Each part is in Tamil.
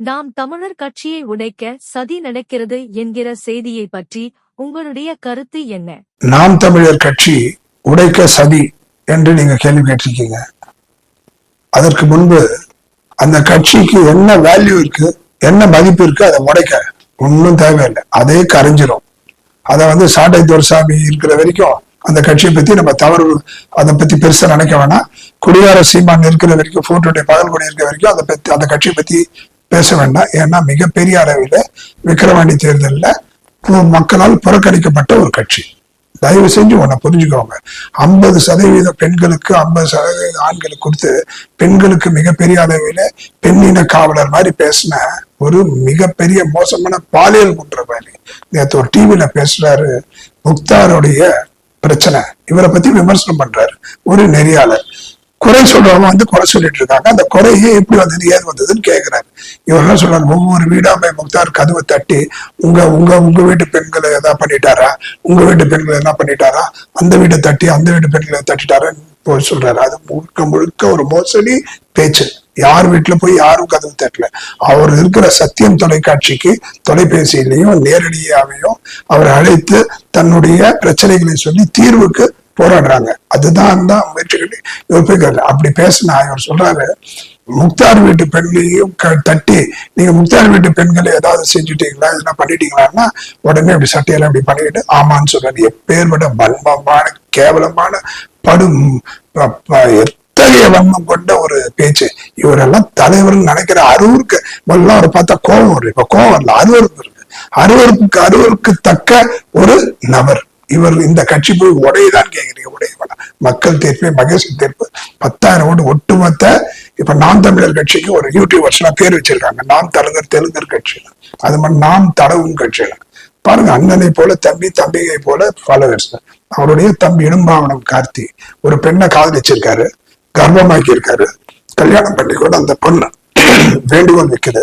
நாம் தமிழர் கட்சியை உடைக்க சதி நடக்கிறது என்கிற செய்தியை பற்றி உங்களுடைய கருத்து என்ன? நாம் தமிழர் கட்சி உடைக்க சதி என்று நீங்க கேள்வி கேட்டிருக்கீங்க. அதற்கு முன்பு அந்த கட்சிக்கு என்ன வேல்யூ இருக்கு என்ன மதிப்பு இருக்கு அதை உடைக்க ஒன்றும் தேவையில்லை. அதே கரைஞ்சிரும். அதை வந்து சாட்டை துரசாமி இருக்கிற வரைக்கும் அந்த கட்சியை பத்தி நம்ம தவறு அதை பத்தி பெருசா நினைக்க வேணாம். குடியார சீமான் இருக்கிற வரைக்கும் போட்டோடைய பகல் கொடி இருக்கிற வரைக்கும் அதை பத்தி அந்த கட்சியை பத்தி பேச வேண்டாம். ஏன்னா மிகப்பெரிய அளவில் விக்கிரவாண்டி தேர்தலில் மக்களால் புறக்கணிக்கப்பட்ட ஒரு கட்சி. தயவு செஞ்சு உன்னை புரிஞ்சுக்கோங்க. ஐம்பது சதவீத பெண்களுக்கு ஐம்பது சதவீத ஆண்களுக்கு கொடுத்து பெண்களுக்கு மிகப்பெரிய அளவில் பெண்ணின காவலர் மாதிரி பேசின ஒரு மிகப்பெரிய மோசமான பாலியல் குற்றவாளி நேற்று ஒரு டிவியில பேசுறாரு முக்தாருடைய பிரச்சனை. இவரை பத்தி விமர்சனம் பண்றாரு. ஒரு நெறியாளர். குறை சொல்றவங்க வந்து குறை சொல்லிட்டு இருக்காங்க. அந்த குறையே எப்படி வந்தது ஏது வந்ததுன்னு கேக்குறாரு இவரெல்லாம் சொல்றாங்க ஒவ்வொரு வீடாமை முக்தார் கதவை தட்டி உங்க உங்க உங்க வீட்டு பெண்களை எதாவது பண்ணிட்டாரா? உங்க வீட்டு பெண்களை என்ன பண்ணிட்டாரா? அந்த வீட்டை தட்டி அந்த வீட்டு பெண்களை தட்டிட்டாரான்னு போய் சொல்றாரு. அது முழுக்க முழுக்க ஒரு மோசடி பேச்சு. யார் வீட்டுல போய் யாரும் கதவு தட்டல. அவர் இருக்கிற சத்தியம் தொலைக்காட்சிக்கு தொலைபேசியிலையும் நேரடியாவையும் அவர் அழைத்து தன்னுடைய பிரச்சனைகளை சொல்லி தீர்வுக்கு போராடுறாங்க. அதுதான் தான் முயற்சிகள் இவர் போய் அப்படி பேசினா இவர் சொல்றாரு முக்தார் வீட்டு பெண்களையும் க- தட்டி நீங்க முக்தார் வீட்டு பெண்களை ஏதாவது செஞ்சுட்டீங்களா? எதனா பண்ணிட்டீங்களான்னா உடனே அப்படி சட்டையெல்லாம் இப்படி பண்ணிட்டு ஆமான்னு சொல்றாரு. எப்பேற்பட்ட வன்மமான கேவலமான படும் எத்தகைய வன்மம் கொண்ட ஒரு பேச்சு. இவரெல்லாம் தலைவர்கள் நினைக்கிற அருவருக்கு முதல்ல அவரை பார்த்தா கோபம் வரும் இப்ப கோபம் வரல. அருவருக்கு இருக்கு. அருவருக்கு அருவருக்கு தக்க ஒரு நபர். இவர் இந்த கட்சி போய் உடையதான் கேக்குறீங்க உடைய மக்கள் தீர்ப்பு மகேஷ் தீர்ப்பு. பத்தாயிரம் ஓட்டு ஒட்டுமொத்த இப்ப நாம் தமிழர் கட்சிக்கு ஒரு யூடியூப் பேர் வச்சிருக்காங்க. நாம் தலைவர் தெலுங்கர் கட்சியில. அது மாதிரி நாம் தடவும் கட்சியில. பாருங்க அண்ணனை போல தம்பி தம்பியை போல ஃபாலோவர்ஸ் அவருடைய தம்பி இடும்பாவனம் கார்த்தி. ஒரு பெண்ணை காதலிச்சிருக்காரு கர்ப்பமாக்கி இருக்காரு கல்யாணம் பண்ணி கூட அந்த பொண்ணு வேண்டுகோள் வைக்குது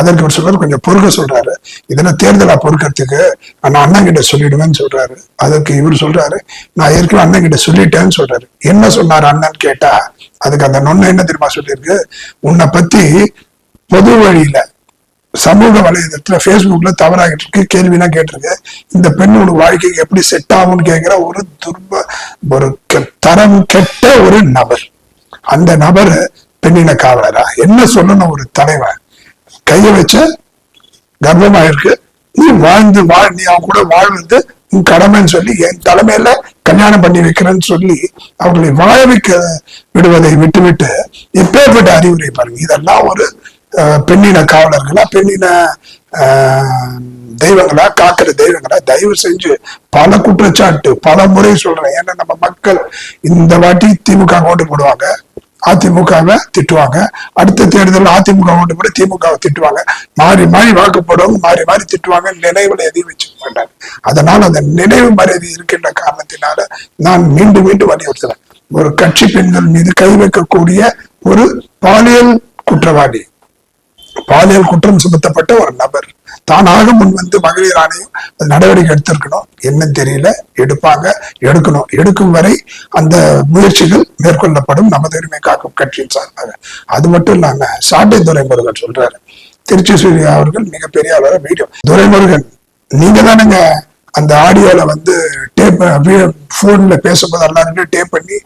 அதற்கு அவர் சொல்றாரு கொஞ்சம் பொறுக்க சொல்றாரு. இதுல தேர்தலா பொறுக்கிறதுக்கு? நான் அண்ணன் கிட்ட சொல்லிடுவேன்னு சொல்றாரு. அதற்கு இவர் சொல்றாரு நான் ஏற்கனவே அண்ணன் கிட்ட சொல்லிட்டேன்னு சொல்றாரு. என்ன சொன்னார் அண்ணன் கேட்டா? அதுக்கு அந்த நொண்ணு என்ன தெரியுமா சொல்லியிருக்கு? உன்னை பத்தி பொது வழியில சமூக வலைதளத்துல பேஸ்புக்ல தவறாகிட்டு இருக்கு கேள்விலாம் கேட்டிருக்கு. இந்த பெண்ணோட வாழ்க்கைக்கு எப்படி செட் ஆகும்னு கேட்கிற ஒரு துர்ப ஒரு தரம் கெட்ட ஒரு நபர். அந்த நபர் பெண்ணின காவலரா? என்ன சொல்லணும் ஒரு தலைவன்? கையை வச்ச கர்ப்பமாயிருக்கு. நீ வாழ்ந்து வாழ் நீ அவன் கூட வாழ்ந்து உன் கடமைன்னு சொல்லி என் தலைமையில கல்யாணம் பண்ணி வைக்கிறேன்னு சொல்லி அவர்களை வாழ வைக்க விடுவதை விட்டுவிட்டு எப்பேற்பட்ட அறிவுரை பாருங்க. இதெல்லாம் ஒரு பெண்ணின காவலர்களா பெண்ணின தெய்வங்களா காக்கிற தெய்வங்களா? தயவு செஞ்சு பல குற்றச்சாட்டு பல முறை சொல்றேன். ஏன்னா நம்ம மக்கள் இந்த வாட்டி திமுக ஓட்டு போடுவாங்க. அதிமுகவை திட்டுவாங்க. அடுத்த தேர்தலில் அதிமுக ஓட்டு போட திமுகவை திட்டுவாங்க. மாறி மாறி வாக்கு போடுவாங்க மாறி மாறி திட்டுவாங்க. நினைவுல எதையும் வச்சுக்க மாட்டாங்க. அதனால அந்த நினைவு மரியாதை இருக்கின்ற காரணத்தினால நான் மீண்டும் மீண்டும் வலியுறுத்துறேன். ஒரு கட்சி பெண்கள் மீது கை வைக்கக்கூடிய ஒரு பாலியல் குற்றவாளி பாலியல் குற்றம் சுமத்தப்பட்ட ஒரு நபர் தானாக முன் வந்து மகளிர் ஆணையம் நடவடிக்கை எடுத்திருக்கணும். என்ன தெரியல. எடுப்பாங்க. எடுக்கணும். எடுக்கும் வரை அந்த முயற்சிகள் மேற்கொள்ளப்படும். நமது உரிமை காக்கும் கட்சியின் சார்பாக. அது மட்டும் இல்லாம சாட்டை துரைமுருகன் சொல்றாரு. திருச்சி சூர்யா அவர்கள் மிகப்பெரிய அளவில் வீடியோ துரைமுருகன் நீங்க தானுங்க அந்த ஆடியோல வந்து டேப் போன்ல பேசும்போது எல்லாருமே டேப் பண்ணி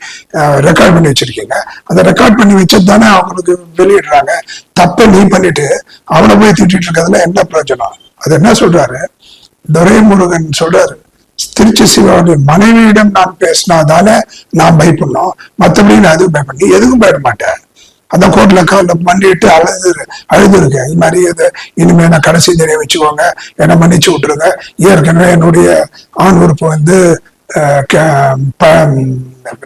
ரெக்கார்ட் பண்ணி வச்சிருக்கீங்க. அந்த ரெக்கார்ட் பண்ணி வச்சது தானே அவங்களுக்கு வெளியிடுறாங்க. தப்பை நீ பண்ணிட்டு அவனை போய் திட்டிட்டு இருக்கிறதுல என்ன பிரயோஜனம்? அது என்ன சொல்றாரு? துரைமுருகன் சொல்றாரு திருச்சி சிவாவுடைய மனைவியிடம் நான் பேசினாதானே நான் பயப்படணும். மற்றபடி நான் எதுவும் பயப்படணும். நீ எதுக்கும் பயப்பட மாட்டேன் அந்த கோர்ட்ல கால மண்டிட்டு அழுது அழுதுருக்கேன் இது மாதிரி இது இனிமே நான் கடைசி நிறைய வச்சுக்கோங்க. என்னை மன்னிச்சு விட்டுருங்க. ஏற்கனவே என்னுடைய ஆண் உறுப்பு வந்து க-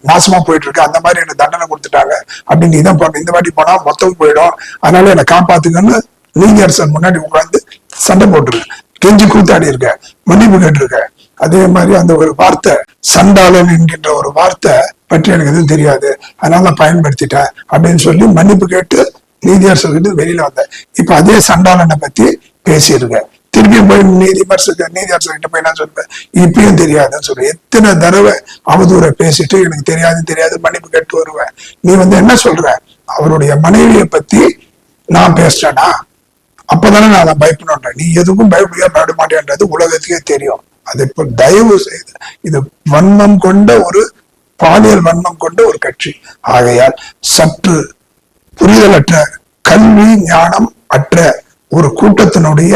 நாசமா போயிட்டு இருக்கு அந்த மாதிரி எனக்கு தண்டனை கொடுத்துட்டாங்க. அப்படின்னு இதான் போன இந்த வாட்டி போனா மொத்தம் போயிடும். அதனால என்னை காப்பாத்துங்கன்னு நீதியரசன் முன்னாடி உட்காந்து சண்டை போட்டிருக்கேன் கெஞ்சி கூத்தாடி இருக்க. மன்னிப்பு கேட்டிருக்கேன் அதே மாதிரி அந்த ஒரு வார்த்தை சண்டாளன் என்கின்ற ஒரு வார்த்தை பற்றி எனக்கு எதுவும் தெரியாது. அதனால நான் பயன்படுத்திட்டேன் அப்படின்னு சொல்லி மன்னிப்பு கேட்டு நீதியரசர் கிட்ட வெளியில வந்தேன். இப்ப அதே சண்டாளனை பத்தி பேசியிருக்கேன். திருப்பி போய் நீதிமன்றத்துக்கு நீதியரசர் கிட்ட போய் நான் சொல்லுவேன் இப்பயும் தெரியாதுன்னு சொல்றேன். எத்தனை தடவை அவதூற பேசிட்டு எனக்கு தெரியாது தெரியாது மன்னிப்பு கேட்டு வருவேன். நீ வந்து என்ன சொல்ற? அவருடைய மனைவியை பத்தி நான் பேசுறேனா? அப்பதானே நான் அதை பயப்படணும் நீ எதுக்கும் பயப்படியா பயப்பட மாட்டேன்றது உலகத்துக்கே தெரியும். அதை போல் தயவு செய்து இது வன்மம் கொண்ட ஒரு பாலியல் வன்மம் கொண்ட ஒரு கட்சி. ஆகையால் சற்று புரிதலற்ற கல்வி ஞானம் அற்ற ஒரு கூட்டத்தினுடைய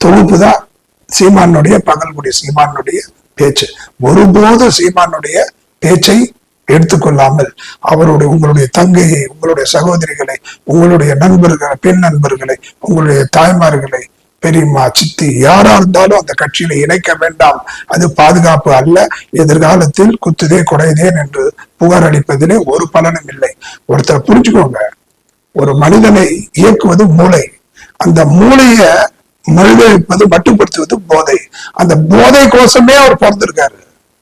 தொகுப்பு தான் சீமானுடைய பகல்குடி சீமானுடைய பேச்சு. ஒருபோது சீமானுடைய பேச்சை எடுத்துக்கொள்ளாமல் அவருடைய உங்களுடைய தங்கையை உங்களுடைய சகோதரிகளை உங்களுடைய நண்பர்களை பெண் நண்பர்களை உங்களுடைய தாய்மார்களை பெரியம்மா சித்தி யாரா இருந்தாலும் அந்த கட்சியில இணைக்க வேண்டாம். அது பாதுகாப்பு அல்ல. எதிர்காலத்தில் குத்துதே குறையுதேன் என்று புகார் அளிப்பதிலே ஒரு பலனும் இல்லை. ஒருத்தர் புரிஞ்சுக்கோங்க. ஒரு மனிதனை இயக்குவது மூளை. அந்த மூளைய மனிதப்பது மட்டுப்படுத்துவது போதை. அந்த போதை கோசமே அவர் பிறந்திருக்காரு.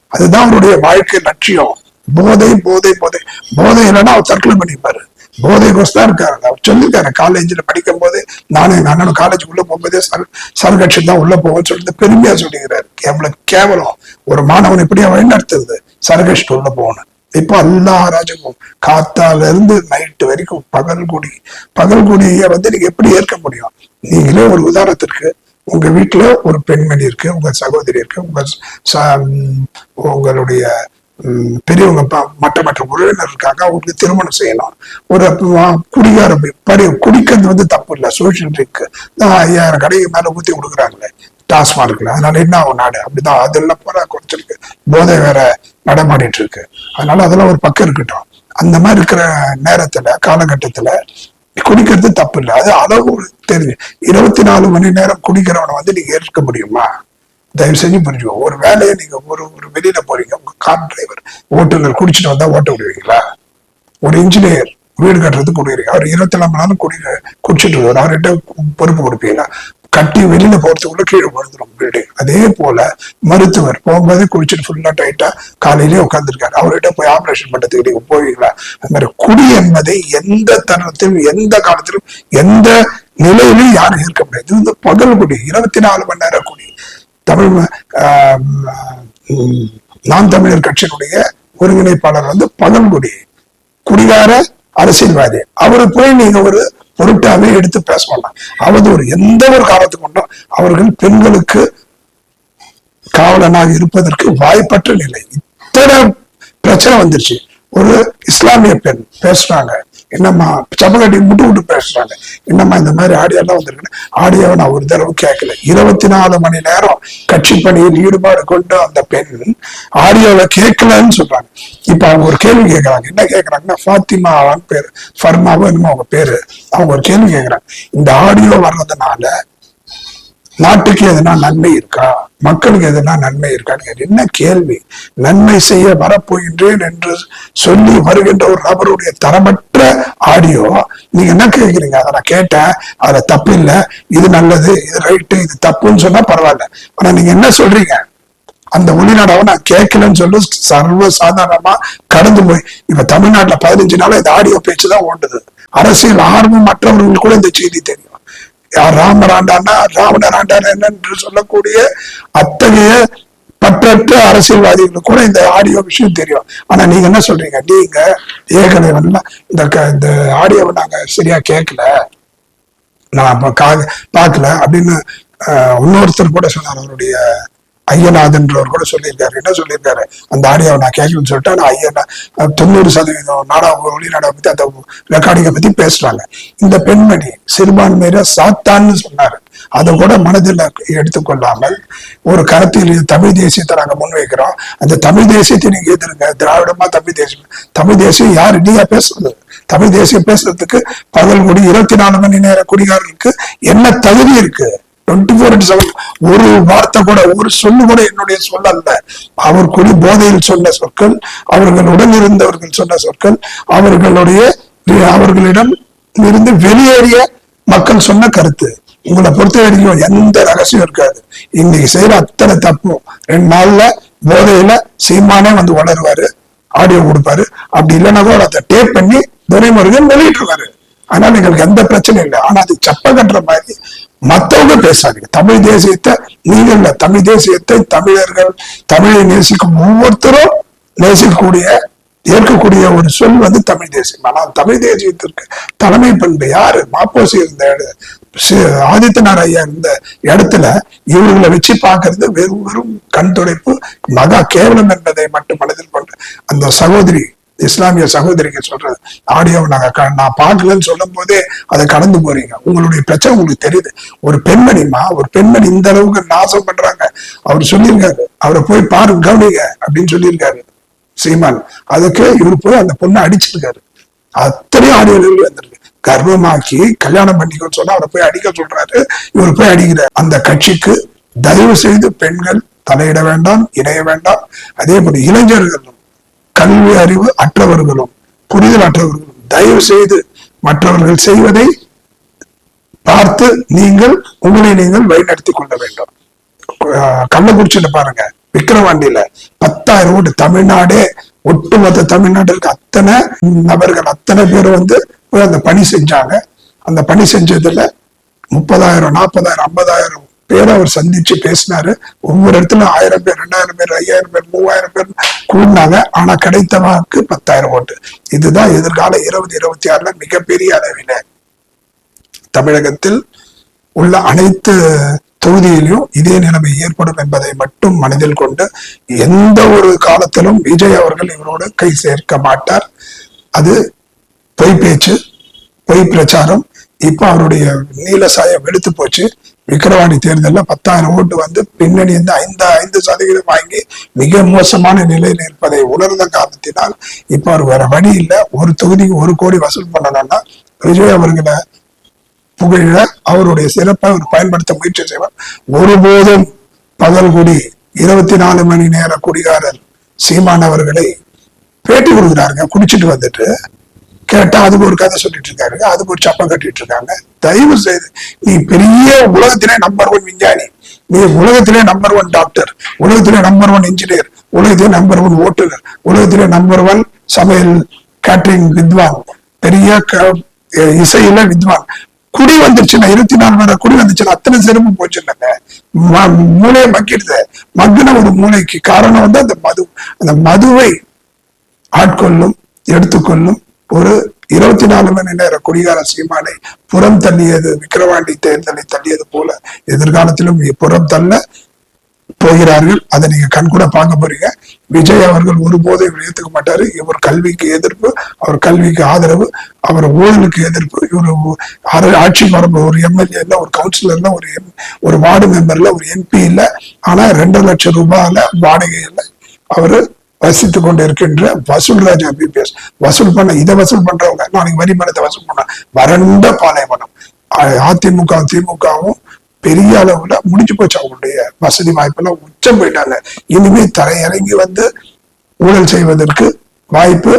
அதுதான் அவருடைய வாழ்க்கை லட்சியம். போதை போதை போதை. போதை இல்லைன்னா அவர் தற்கொலை பண்ணிப்பாரு. போதை கோஸ் தான் இருக்காரு அவர் சொல்லியிருக்காரு காலேஜ்ல படிக்கும் போது நானும் எங்க அண்ணனும் காலேஜ் உள்ள போகும்போதே சர் சர்கட்சி தான் உள்ள போவோம்னு சொல்லிட்டு பெருமையா சொல்லிக்கிறாரு எவ்வளவு கேவலம். ஒரு மாணவன் இப்படியா வழிநடத்துறது சர்கட்சி உள்ள போகணும். இப்போ எல்லா ராஜகம் காத்தால இருந்து நைட்டு வரைக்கும் பகல்குடி பகல்குடியை வந்து நீங்க எப்படி ஏற்க முடியும்? நீங்களே ஒரு உதாரணத்திற்கு உங்க வீட்டுல ஒரு பெண்மணி இருக்கு உங்க சகோதரி இருக்கு உங்க ச- உங்களுடைய பெரியவங்க மற்ற மற்ற உறவினர் இருக்காங்க அவங்களுக்கு திருமணம் செய்யணும் ஒரு குடிகார படி குடிக்கிறது வந்து தப்பு இல்லை. சோஷியல் ட்ரிங்க் ஐயாயிரம் கடைக்கு மேல ஊத்தி கொடுக்குறாங்களே. டாஸ்மார்க்ல அதனால என்ன ஆகும் நாடு? அப்படிதான். அதெல்லாம் பூரா குறைச்சிருக்கு. போதை வேற நடமாடிட்டு இருக்கு அதனால அதெல்லாம் ஒரு பக்கம் இருக்கட்டும். அந்த மாதிரி இருக்கிற நேரத்துல காலகட்டத்துல குடிக்கிறது தப்பு இல்லை. அது அளவு தெரிஞ்சு. இருபத்தி நாலு மணி நேரம் குடிக்கிறவனை வந்து நீங்க ஏற்க முடியுமா? தயவு செஞ்சு புரிஞ்சுக்கோ. ஒரு வேலையை நீங்க ஒரு ஒரு வெளியில போறீங்க உங்க கார் டிரைவர் ஓட்டுநர் குடிச்சிட்டு வந்தா ஓட்ட விடுவீங்களா? ஒரு இன்ஜினியர் வீடு கட்டுறதுக்கு கொடுக்குறீங்க அவர் இருபத்தி நாலு மணி நேரம் குடி குடிச்சிட்டு வருவார் அவர்கிட்ட பொறுப்பு கொடுப்பீங்களா? கட்டி வெளியில போறதுக்குள்ள கீழே விழுந்துரும் பில்டிங் அதே போல மருத்துவர் போகும்போது குடிச்சிட்டு ஃபுல்லா டைட்டா காலையிலேயே உட்காந்துருக்காரு அவர்கிட்ட போய் ஆபரேஷன் பண்றதுக்கு நீங்க போவீங்களா? அந்த மாதிரி குடி என்பதை எந்த தருணத்திலும் எந்த காலத்திலும் எந்த நிலையிலும் யாரும் ஏற்க முடியாது. இது வந்து பகல் குடி இருபத்தி நாலு மணி நேரம் குடி. தமிழ் ஆஹ் நாம் தமிழர் கட்சியினுடைய ஒருங்கிணைப்பாளர் வந்து பழங்குடி குடிகார அரசியல்வாதி. அவரு போய் நீங்க ஒரு பொருட்டாவே எடுத்து பேச அவது அவதூறு எந்த ஒரு காலத்துக்கு கொண்டும் அவர்கள் பெண்களுக்கு காவலனாக இருப்பதற்கு வாய்ப்பற்ற நிலை. இத்தனை பிரச்சனை வந்துருச்சு. ஒரு இஸ்லாமிய பெண் பேசுறாங்க என்னம்மா சபகட்டி முட்டு விட்டு பேசுறாங்க. என்னம்மா இந்த மாதிரி ஆடியோ எல்லாம் வந்திருக்கு ஆடியோவை நான் ஒரு தடவை கேட்கல. இருபத்தி நாலு மணி நேரம் கட்சி பணியில் ஈடுபாடு கொண்டு அந்த பெண் ஆடியோவை கேட்கலன்னு சொல்றாங்க. இப்ப அவங்க ஒரு கேள்வி கேட்கறாங்க. என்ன கேட்கறாங்கன்னா ஃபாத்திமாவான்னு பேரு. ஃபர்மாவோ என்னமோ அவங்க பேரு. அவங்க ஒரு கேள்வி கேட்கறாங்க. இந்த ஆடியோ வர்றதுனால நாட்டுக்கு எதுனா நன்மை இருக்கா? மக்களுக்கு எதுனா நன்மை இருக்கான்னு என்ன கேள்வி? நன்மை செய்ய வரப்போகின்றேன் என்று சொல்லி வருகின்ற ஒரு நபருடைய தரமற்ற ஆடியோ நீங்க என்ன கேட்கிறீங்க அதை நான் கேட்டேன். அதுல தப்பு இல்லை. இது நல்லது இது ரைட்டு இது தப்புன்னு சொன்னா பரவாயில்ல. ஆனா நீங்க என்ன சொல்றீங்க? அந்த ஒளிநாடாவை நான் கேட்கலன்னு சொல்லி சர்வ சாதாரணமா கடந்து போய். இப்ப தமிழ்நாட்டுல பதினஞ்சு நாளா இந்த ஆடியோ பேச்சு தான் ஓடுது அரசியல் ஆர்வம் மற்றவர்களுக்கு கூட இந்த செய்தி தெரியும். ராமர் ஆண்டானா ராவணர் ஆண்டானா என்று சொல்லக்கூடிய அத்தகைய பற்றற்ற அரசியல்வாதிகளுக்கு கூட இந்த ஆடியோ விஷயம் தெரியும். ஆனா நீங்க என்ன சொல்றீங்க? நீங்க ஏகலைவன்ல இந்த க- இந்த ஆடியோவை நாங்க சரியா கேட்கல நான் அப்ப கா- பார்க்கல அப்படின்னு ஆஹ், இன்னொருத்தர் கூட சொன்னார் அவருடைய ஐயநாதன்றவர் கூட சொல்லியிருக்காரு. என்ன சொல்லியிருக்காரு? அந்த ஆடியோவை நான் கேட்கணும்னு சொல்லிட்டு ஆனா ஐயனா தொண்ணூறு சதவீதம் நாடா வெளிநாடா பத்தி அந்த ரெக்கார்டிங்கை பத்தி பேசுறாங்க. இந்த பெண்மணி சிறுபான்மையில சாத்தான்னு சொன்னாரு. அதை கூட மனதில் எடுத்துக்கொள்ளாமல் ஒரு கருத்தில் தமிழ் தேசியத்தை நாங்க முன்வைக்கிறோம். அந்த தமிழ் தேசியத்தை நீங்க எதிருங்க. திராவிடமா தமிழ் தேசியம். தமிழ் தேசியம் யார் இந்தியா பேசுறது? தமிழ் தேசியம் பேசுறதுக்கு பகல் குடி இருபத்தி நாலு மணி நேர குடிகாரர்களுக்கு என்ன தகுதி இருக்கு? டுவெண்ட்டி ஃபோர் செவன் ஒரு வார்த்தை கூட ஒரு சொல்லு கூட என்னுடைய சொல் அல்ல. அவர் குடி போதையில் சொன்ன சொற்கள் அவர்கள் உடன் இருந்தவர்கள் சொன்ன சொற்கள் அவர்களுடைய அவர்களிடம் இருந்து வெளியேறிய மக்கள் சொன்ன கருத்து. உங்களை பொறுத்த வரைக்கும் எந்த ரகசியம் இருக்காது. இன்னைக்கு செய்யற அத்தனை தப்பும் ரெண்டு நாள்ல போதையில சீமானே வந்து வளருவாரு ஆடியோ கொடுப்பாரு. அப்படி இல்லைன்னா கூட அதை டேப் பண்ணி துரைமுருகன் வெளியிட்டுருவாரு. ஆனா எங்களுக்கு எந்த பிரச்சனையும் இல்லை. ஆனா அது சப்ப கட்டுற மாதிரி மத்தவங்க பேசாதீங்க. தமிழ் தேசியத்தை நீங்கள் தமிழ் தேசியத்தை தமிழர்கள் தமிழை நேசிக்கும் ஒவ்வொருத்தரும் நேசிக்கக்கூடிய ஏற்கக்கூடிய ஒரு சொல் வந்து தமிழ் தேசியம். ஆனால் தமிழ் தேசியத்திற்கு தலைமை பண்பு யாரு? மாப்போசி இருந்த ஆதித்தனார் ஐயா இருந்த இடத்துல இவர்களை வச்சு பார்க்கறது வெறும் வெறும் கண் துடைப்பு மகா கேவலம் என்பதை மட்டும் மனதில் கொண்டு அந்த சகோதரி இஸ்லாமிய சகோதரிக்கு சொல்றது ஆடியோ நாங்க நான் பார்க்கலன்னு சொல்லும் போதே அதை கடந்து போறீங்க. உங்களுடைய பிரச்சனை உங்களுக்கு தெரியுது. ஒரு பெண்மணிமா ஒரு பெண்மணி இந்த அளவுக்கு நாசம் பண்றாங்க. அவர் சொல்லியிருக்காரு. அவரை போய் பாருங்க கவனிங்க அப்படின்னு சொல்லியிருக்காரு. சீமான். அதுக்கு இவர் போய் அந்த பொண்ணை அடிச்சிருக்காரு. அத்தனையும் ஆடியோவில் வந்திருக்கு. கர்ப்பமாக்கி கல்யாணம் பண்ணிக்கோன்னு சொன்னா அவரை போய் அடிக்க சொல்றாரு. இவர் போய் அடிக்கிறார். அந்த கட்சிக்கு தயவு செய்து பெண்கள் தலையிட வேண்டாம் இணைய வேண்டாம். அதே போல இளைஞர்களும் கல்வி அறிவு அற்றவர்களும் புரிதல் அற்றவர்களும். தயவு செய்து மற்றவர்கள் செய்வதை பார்த்து நீங்கள் உங்களை நீங்கள் வழிநடத்தி கொள்ள வேண்டும். கள்ளக்குறிச்சியில பாருங்க. விக்கிரவாண்டியில பத்தாயிரம் ஓட்டு. தமிழ்நாடே ஒட்டுமொத்த தமிழ்நாட்டிற்கு இருக்க அத்தனை நபர்கள் அத்தனை பேர் வந்து அந்த பணி செஞ்சாங்க. அந்த பணி செஞ்சதுல முப்பதாயிரம் நாற்பதாயிரம் ஐம்பதாயிரம் பேரை அவர் சந்திச்சு பேசினாரு. ஒவ்வொரு இடத்துல ஆயிரம் பேர் ரெண்டாயிரம் பேர் ஐயாயிரம் பேர் மூவாயிரம் பேர் கூடினாங்க. ஆனா கிடைத்தவாக்கு பத்தாயிரம் ஓட்டு. இதுதான் எதிர்கால இருபது இருபத்தி ஆறுல மிகப்பெரிய அளவில. தமிழகத்தில் உள்ள அனைத்து தொகுதியிலும் இதே நிலைமை ஏற்படும் என்பதை மட்டும் மனதில் கொண்டு எந்த ஒரு காலத்திலும் விஜய் அவர்கள் இவரோடு கை சேர்க்க மாட்டார். அது பொய் பேச்சு பொய் பிரச்சாரம். இப்ப அவருடைய நீல சாயம் வெளுத்து போச்சு. விக்கிரவாணி தேர்தலில் பத்தாயிரம் ஓட்டு வந்து பின்னணி வந்து ஐந்து ஐந்து சதவீதம் வாங்கி மிக மோசமான நிலையில் இருப்பதை உணர்ந்த காரணத்தினால் இப்ப அவர் வேற வழி இல்லை. ஒரு தொகுதிக்கு ஒரு கோடி வசூல் பண்ணணும்னா விஜய் அவர்களை புகழ அவருடைய சிறப்பை அவர் பயன்படுத்த முயற்சி செய்வார். ஒருபோதும் பகல்குடி இருபத்தி நாலு மணி நேர குடிகாரர் சீமான் அவர்களை பேட்டி கொடுக்குறாருங்க. குடிச்சிட்டு வந்துட்டு கேட்டா அதுக்கு ஒரு கதை சொல்லிட்டு இருக்காரு. அதுக்கு ஒரு சப்பம் கட்டிட்டு இருக்காங்க. தயவு செய்து நீ பெரிய உலகத்திலே நம்பர் ஒன் விஞ்ஞானி. நீ உலகத்திலே நம்பர் ஒன் டாக்டர் உலகத்திலே நம்பர் ஒன் இன்ஜினியர் உலகத்திலே நம்பர் ஒன் ஓட்டுநர். உலகத்திலே நம்பர் ஒன் சமையல் கேட்டரிங் வித்வான். பெரிய க- இசையில வித்வான். குடி வந்துருச்சுன்னா இருபத்தி நாலு மணி நேரம் குடி வந்துச்சுன்னா அத்தனை சிறப்பு போச்சு இல்லைங்க மூளையை மக்கிடுது. மக்கின ஒரு மூளைக்கு காரணம் வந்து அந்த மது. அந்த மதுவை ஆட்கொள்ளும் எடுத்துக்கொள்ளும் ஒரு இருபத்தி நாலு மணி நேர குடிகார சீமானை புறம் தள்ளியது விக்கிரவாண்டி தேர்தலை தள்ளியது போல எதிர்காலத்திலும் புறம் தள்ள போகிறார்கள். அதை நீங்க கண்கூட பார்க்க போறீங்க. விஜய் அவர்கள் ஒருபோதும் இவர் ஏத்துக்க மாட்டாரு. இவர் கல்விக்கு எதிர்ப்பு அவர் கல்விக்கு ஆதரவு அவர் ஊழலுக்கு எதிர்ப்பு. இவர் ஆட்சி மரபு ஒரு எம்எல்ஏ இல்ல ஒரு கவுன்சிலர் இல்ல ஒரு எம் ஒரு வார்டு மெம்பர்ல ஒரு எம்பி இல்ல. ஆனா ரெண்டு லட்சம் ரூபாயில வாடகை இல்லை. அவரு வசித்து கொண்டு இருக்கின்ற வசூல்ராஜ் பிபிஎஸ் வசூல் பண்ண இதை வசூல் பண்றவங்க. நாளைக்கு வரி பணத்தை வசூல் பண்ண வறண்ட பாலைவனம். அதிமுக திமுகவும் பெரிய அளவுல முடிஞ்சு போச்சு அவங்களுடைய வசதி வாய்ப்பெல்லாம் உச்சம் போயிட்டாங்க. இனிமே தரையிறங்கி வந்து ஊழல் செய்வதற்கு வாய்ப்பு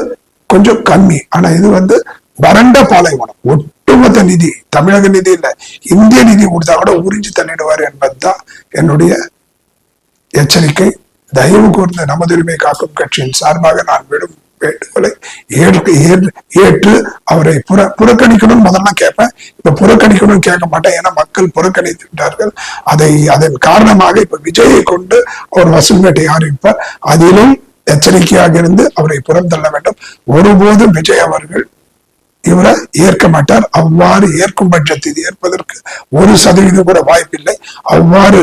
கொஞ்சம் கம்மி. ஆனா இது வந்து வறண்ட பாலைவனம். ஒட்டுமொத்த நிதி தமிழக நிதி இல்ல இந்திய நிதி கொடுத்தா கூட உறிஞ்சி தள்ளிடுவார் என்பதுதான் என்னுடைய எச்சரிக்கை. தயவு கூர்ந்து நமதுரிமை காக்கும் கட்சியின் சார்பாக நான் விடும் வேண்டுகோளை ஏற்று ஏற்று அவரை புற புறக்கணிக்கணும்னு முதல்ல கேட்பேன். இப்ப புறக்கணிக்கணும்னு கேட்க மாட்டேன். ஏன்னா மக்கள் புறக்கணித்து விட்டார்கள் அதை அதன் காரணமாக இப்ப விஜயை கொண்டு அவர் வசூல் வேட்டை ஆரம்பிப்பார். அதிலும் எச்சரிக்கையாக இருந்து அவரை புறந்தள்ள வேண்டும். ஒருபோதும் விஜய் அவர்கள் இவரை ஏற்க மாட்டார். அவ்வாறு ஏற்கும் பட்சத்தில் ஏற்பதற்கு ஒரு சதவீதம் கூட வாய்ப்பில்லை. அவ்வாறு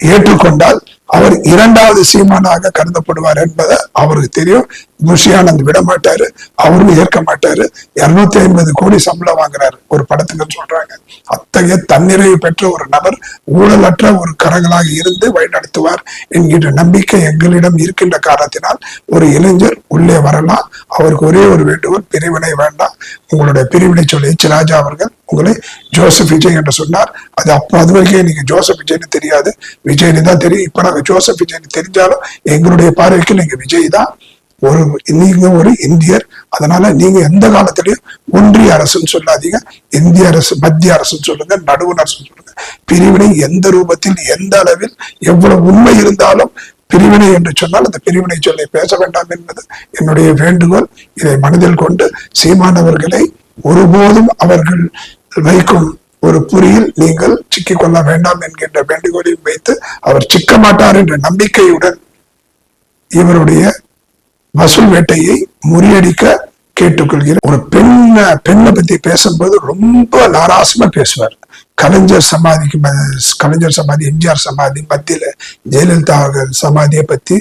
ஏற்றுக்கொண்டால் அவர் இரண்டாவது சீமானாக கருதப்படுவார் என்பதை அவருக்கு தெரியும். குஷியானந்த் விட மாட்டாரு அவரும் ஏற்க மாட்டாரு. இருநூத்தி ஐம்பது கோடி சம்பளம் வாங்குறாரு ஒரு படத்துக்கு சொல்றாங்க. அத்தகைய தன்னிறைவு பெற்ற ஒரு நபர் ஊழலற்ற ஒரு கரங்களாக இருந்து வழிநடத்துவார் என்கின்ற நம்பிக்கை எங்களிடம் இருக்கின்ற காரணத்தினால் ஒரு இளைஞர் உள்ளே வரலாம். அவருக்கு ஒரே ஒரு வேண்டுகோள் பிரிவினை வேண்டாம். உங்களுடைய பிரிவினை சொல்லி எச் ராஜா அவர்கள் உங்களை ஜோசப் விஜய் என்று சொன்னார். அது அப்போ அது வரைக்கும் நீங்க ஜோசப் விஜய்னு தெரியாது. விஜய்னு தான் தெரியும். இப்ப நாங்க ஜோசப் விஜய்னு தெரிஞ்சாலும் எங்களுடைய பார்வைக்கு நீங்க விஜய் தான் ஒரு நீங்க ஒரு இந்தியர். அதனால நீங்க எந்த காலத்திலயும் ஒன்றிய அரசுன்னு சொல்லாதீங்க. இந்திய அரசு மத்திய அரசுன்னு சொல்லுங்க நடுவண் அரசுன்னு சொல்லுங்க. பிரிவினை எந்த ரூபத்தில் எந்த அளவில் எவ்வளவு உண்மை இருந்தாலும் பிரிவினை என்று சொன்னால் அந்த பிரிவினை சொல்லை பேச வேண்டாம் என்பது என்னுடைய வேண்டுகோள். இதை மனதில் கொண்டு சீமானவர்களை ஒருபோதும் அவர்கள் வைக்கும் ஒரு புரியில் நீங்கள் சிக்கிக் கொள்ள வேண்டாம் என்கின்ற வேண்டுகோளையும் வைத்து அவர் சிக்க மாட்டார் என்ற நம்பிக்கையுடன் இவருடைய வசூல் வேட்டையை முறியடிக்க கேட்டுக்கொள்கிறேன். ஒரு பெண்ணை பெண்ணை பத்தி பேசும்போது ரொம்ப நாராசமா பேசுவார். கலைஞர் சமாதிக்கு கலைஞர் சமாதி எம்ஜிஆர் சமாதி மத்தியில ஜெயலலிதா அவர்கள் சமாதியை பத்தி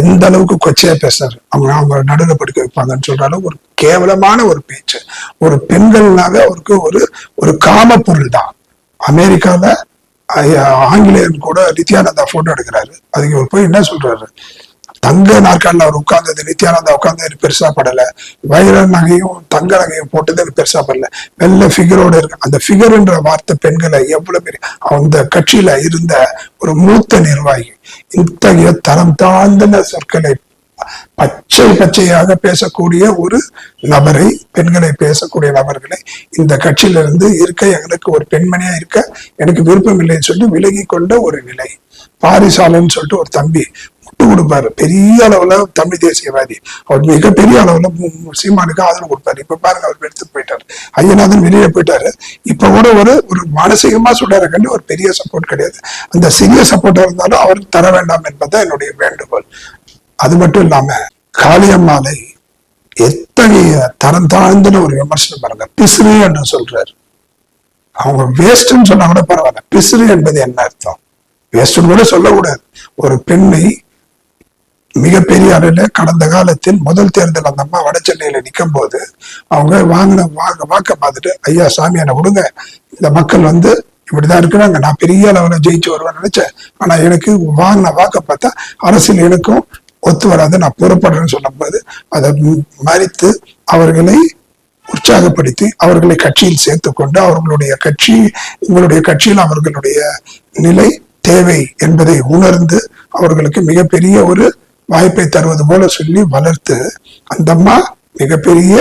எந்த அளவுக்கு கொச்சையா பேசுறாரு? அவங்க அவங்க நடுவில் படுக்க வைப்பாங்கன்னு சொல்றாலும் ஒரு கேவலமான ஒரு பேச்சு. ஒரு பெண்கள்னாவே அவருக்கு ஒரு ஒரு காம பொருள் தான். அமெரிக்கால ஆங்கிலேயன் கூட நித்யானந்தா போட்டோ எடுக்கிறாரு. அதுக்கு இவர் போய் என்ன சொல்றாரு? தங்க நாற்காலில் அவர் உட்கார்ந்தது நித்யானந்தா உட்கார்ந்தது பெருசா படல. வைர நகையும் தங்க நகையும் போட்டது எனக்கு பெருசா படல. வெள்ள ஃபிகரோட இருக்கு. அந்த ஃபிகர்ன்ற வார்த்தை பெண்களை எவ்வளவு பெரிய அந்த கட்சியில இருந்த ஒரு மூத்த நிர்வாகி இத்தகைய தரம் தாழ்ந்த சொற்களை பச்சை பச்சையாக பேசக்கூடிய ஒரு நபரை பெண்களை பேசக்கூடிய நபர்களை இந்த கட்சியிலிருந்து இருக்க எங்களுக்கு ஒரு பெண்மணியா இருக்க எனக்கு விருப்பம் இல்லைன்னு சொல்லி விலகி கொண்ட ஒரு நிலை. பாரிசாலன்னு சொல்லிட்டு ஒரு தம்பி விட்டு கொடுப்பாரு. பெரிய அளவுல தமிழ் தேசியவாதி. அவர் மிகப்பெரிய அளவுல சீமானுக்கு ஆதரவு கொடுப்பாரு இப்ப பாருங்க அவர் எடுத்துட்டு போயிட்டாரு. ஐயநாதன் வெளியே போயிட்டாரு. இப்ப கூட ஒரு ஒரு மானசீகமா சொல்றாரு. கண்டு ஒரு பெரிய சப்போர்ட் கிடையாது. அந்த சிறிய சப்போர்ட்டா இருந்தாலும் அவருக்கு தர வேண்டாம் என்பதுதான் என்னுடைய வேண்டுகோள். அது மட்டும் இல்லாம காளியம்மாலை எத்தகைய தரம் தாழ்ந்த ஒரு விமர்சனம் பாருங்க. பிசிறி என்று சொல்றாரு. அவங்க வேஸ்ட்னு சொன்னா கூட பரவாயில்ல. பிசிறி என்பது என்ன அர்த்தம்? வேஸ்ட்னு கூட சொல்லக்கூடாது. ஒரு பெண்ணை மிகப்பெரிய அளவில் கடந்த காலத்தில் முதல் தேர்தல் அந்த அம்மா வட சென்னையில் நிற்கும் போது அவங்க வாங்கின வாங்க வாக்க பார்த்துட்டு ஐயா சாமி என்னை விடுங்க. இந்த மக்கள் வந்து இப்படிதான் இருக்கிறாங்க. நான் பெரிய அளவில் ஜெயிச்சு வருவேன் நினைச்சேன். ஆனா எனக்கு வாங்கின வாக்க பார்த்தா அரசியல் எனக்கும் ஒத்து வராது. நான் புறப்படுறேன்னு சொல்லும்போது அதை மறித்து அவர்களை உற்சாகப்படுத்தி அவர்களை கட்சியில் சேர்த்து கொண்டு அவர்களுடைய கட்சி உங்களுடைய கட்சியில் அவர்களுடைய நிலை தேவை என்பதை உணர்ந்து அவர்களுக்கு மிகப்பெரிய ஒரு வாய்ப்பை தருவது போல சொல்லி வளர்த்து அந்த அம்மா மிகப்பெரிய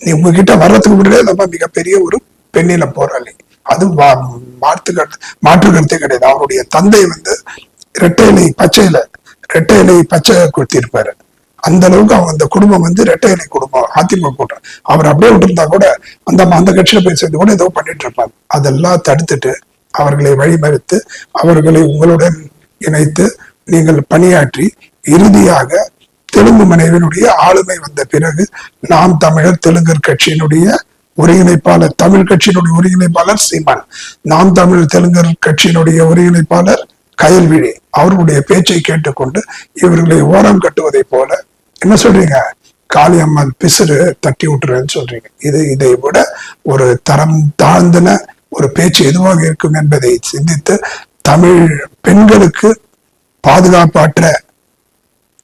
நீ உங்ககிட்ட வர்றதுக்கு முன்னாடியே அந்த அம்மா மிகப்பெரிய ஒரு பெண்ணில போராளி. அது வா- மாற்று கருத்து மாற்று கருத்தே கிடையாது. அவருடைய தந்தை வந்து இரட்டை இலை பச்சையில இரட்டை இலை பச்சை கொடுத்திருப்பாரு அந்த அளவுக்கு அவங்க அந்த குடும்பம் வந்து இரட்டை இலை குடும்பம் அதிமுக கூட்டம் அவர் அப்படியே விட்டுருந்தா கூட அந்த அம்மா அந்த கட்சியில போய் சேர்ந்து கூட ஏதோ பண்ணிட்டு இருப்பாங்க அதெல்லாம் தடுத்துட்டு அவர்களை வழிமறித்து அவர்களை உங்களுடன் இணைத்து நீங்கள் பணியாற்றி இறுதியாக தெலுங்கு மனைவினுடைய ஆளுமை வந்த பிறகு நாம் தமிழர் தெலுங்கர் கட்சியினுடைய ஒருங்கிணைப்பாளர் தமிழ் கட்சியினுடைய ஒருங்கிணைப்பாளர் சீமான் நாம் தமிழர் தெலுங்கர் கட்சியினுடைய ஒருங்கிணைப்பாளர் கயல்விழி அவர்களுடைய பேச்சை கேட்டுக்கொண்டு இவர்களை ஓரம் கட்டுவதை போல என்ன சொல்றீங்க? காளியம்மாள் பிசுறு தட்டி விட்டுறேன்னு சொல்றீங்க. இது இதை விட ஒரு தரம் தாழ்ந்தன ஒரு பேச்சு எதுவாக இருக்கும் என்பதை சிந்தித்து தமிழ் பெண்களுக்கு பாதுகாப்பற்ற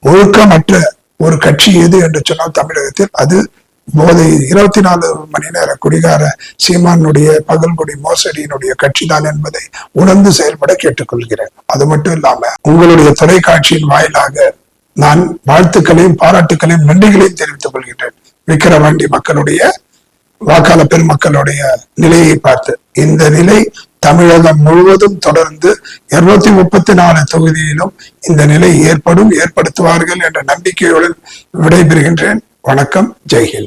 ஒழுக்கமற்ற ஒரு கட்சி எது என்று சொன்னால் தமிழகத்தில் அது போதை இருபத்தி நாலு மணி நேர குடிகார சீமானுடைய பகல்குடி மோசடியினுடைய கட்சி தான் என்பதை உணர்ந்து செயல்பட கேட்டுக்கொள்கிறேன். அது மட்டும் இல்லாம உங்களுடைய தொலைக்காட்சியின் வாயிலாக நான் வாழ்த்துக்களையும் பாராட்டுக்களையும் நன்றிகளையும் தெரிவித்துக் கொள்கின்றேன். விக்கிரவாண்டி மக்களுடைய வாக்காள பெருமக்களுடைய நிலையை பார்த்து. இந்த நிலை தமிழகம் முழுவதும் தொடர்ந்து இருநூத்தி முப்பத்தி நாலு தொகுதியிலும் இந்த நிலை ஏற்படும் ஏற்படுத்துவார்கள் என்ற நம்பிக்கையுடன் விடைபெறுகின்றேன். வணக்கம் ஜெய்ஹிந்த்.